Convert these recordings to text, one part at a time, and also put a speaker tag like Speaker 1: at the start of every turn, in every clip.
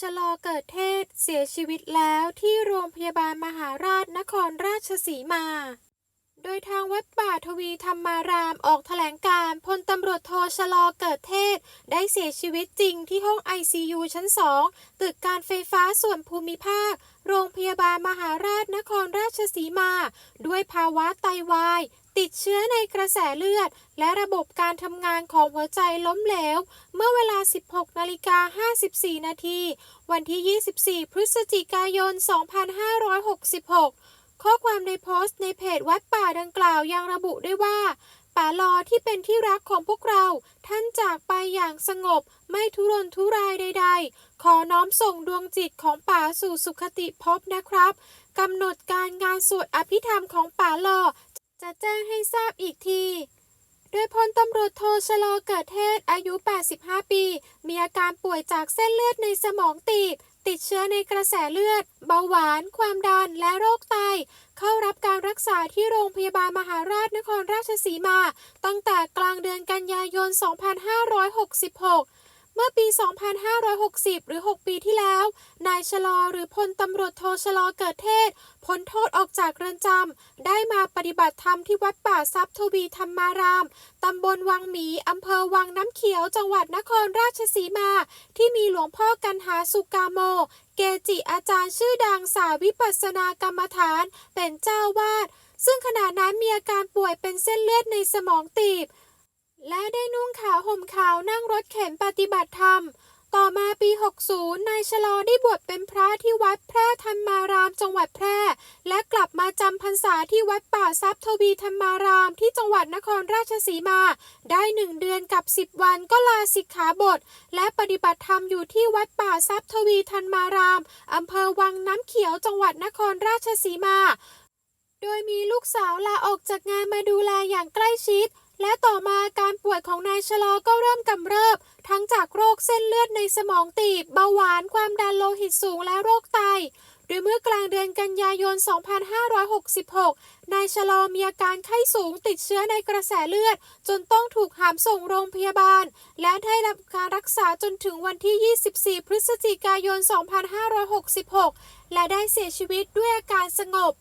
Speaker 1: ชะลอเกิดเทศเสียชีวิตแล้วที่โรงพยาบาลมหาราชนครราชสีมา โดยทางวัดป่าทวีธรรมารามออกแถลงการ์พลตำรวจโทชะลอเกิดเทศ ได้เสียชีวิตจริงที่ห้อง ICU ชั้น 2 ตึกการไฟฟ้าส่วนภูมิภาค โรงพยาบาลมหาราชนครราชสีมา ด้วยภาวะไตวาย ติดเชื้อในกระแสเลือด และระบบการทำงานของหัวใจล้มเหลว เมื่อเวลา 16 นาฬิกา 54 นาที วันที่ 24 พฤศจิกายน 2566 ข้อความในโพสต์ในเพจวัดป่าดังกล่าวยังระบุด้วยว่าป๋าลอที่เป็นที่รักของพวกเรา ท่านจากไปอย่างสงบ ไม่ทุรนทุรายใด ๆ ขอน้อมส่งดวงจิตของป๋าสู่สุขติภพนะครับกำหนดการงานสวดอภิธรรมของป๋าลอ จะแจ้งให้ทราบอีกที โดยพลตำรวจโทชะลอเกิดเทศอายุ 85 ปี มีอาการป่วยจากเส้นเลือดในสมองตีบ ติดเชื้อในกระแสเลือด เบาหวาน ความดัน และโรคไต เข้ารับการรักษาที่โรงพยาบาลมหาราชนครราชสีมา ตั้งแต่กลางเดือนกันยายน 2566เมื่อปี 2560 หรือ 6 ปีที่แล้วายชะลอหรือพลตำรวจโทชะลอเกิดเทศพ้นโทษออกจากเรือนจำ ได้มาปฏิบัติธรรมที่วัดป่าทรัพย์ทวีธรรมาราม ตำบลวังหมี อำเภอวังน้ำเขียว จังหวัดนครราชสีมา ที่มีหลวงพ่อกันหาสุกาโม เกจิอาจารย์ชื่อดังสาวิปัสนากรรมฐาน เป็นเจ้าวาด ซึ่งขณะนั้นมีอาการป่วยเป็นเส้นเลือดในสมองตีบ และได้นุ่งขาวห่มขาวนั่งรถเข็นปฏิบัติธรรม ต่อมาปี 60 นายชะลอได้บวชเป็นพระที่วัดแพร่ธรรมารามจังหวัดแพร่ และกลับมาจำพรรษาที่วัดป่าทรัพย์ทวีธรรมารามที่จังหวัดนครราชสีมา ได้หนึ่งเดือนกับ 10 วันก็ลาสิกขาบท และปฏิบัติธรรมอยู่ที่วัดป่าทรัพย์ทวีธรรมารามอำเภอวังน้ำเขียวจังหวัดนครราชสีมา โดยมีลูกสาวลาออกจากงานมาดูแลอย่างใกล้ชิด และต่อมาการป่วยของนายชะลอก็เริ่มกำเริบ ทั้งจากโรคเส้นเลือดในสมองตีบ เบาหวาน ความดันโลหิตสูงและโรคไต โดยเมื่อกลางเดือนกันยายน 2566 นายชะลอมีอาการไข้สูงติดเชื้อในกระแสเลือด จนต้องถูกหามส่งโรงพยาบาล และได้รับการรักษาจนถึงวันที่ 24 พฤศจิกายน 2566 และได้เสียชีวิตด้วยอาการสงบ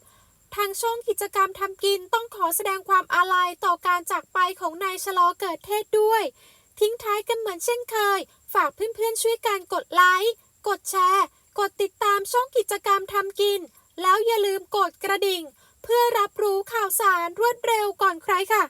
Speaker 1: ทางช่องกิจกรรมทำกินต้องขอแสดงความอาลัยต่อการจากไปของนายชะลอเกิดเทศด้วย ทิ้งท้ายกันเหมือนเช่นเคย ฝากเพื่อนๆช่วยการกดไลค์ กดแชร์ กดติดตามช่องกิจกรรมทำกิน แล้วอย่าลืมกดกระดิ่ง เพื่อรับรู้ข่าวสารรวดเร็วก่อนใครค่ะ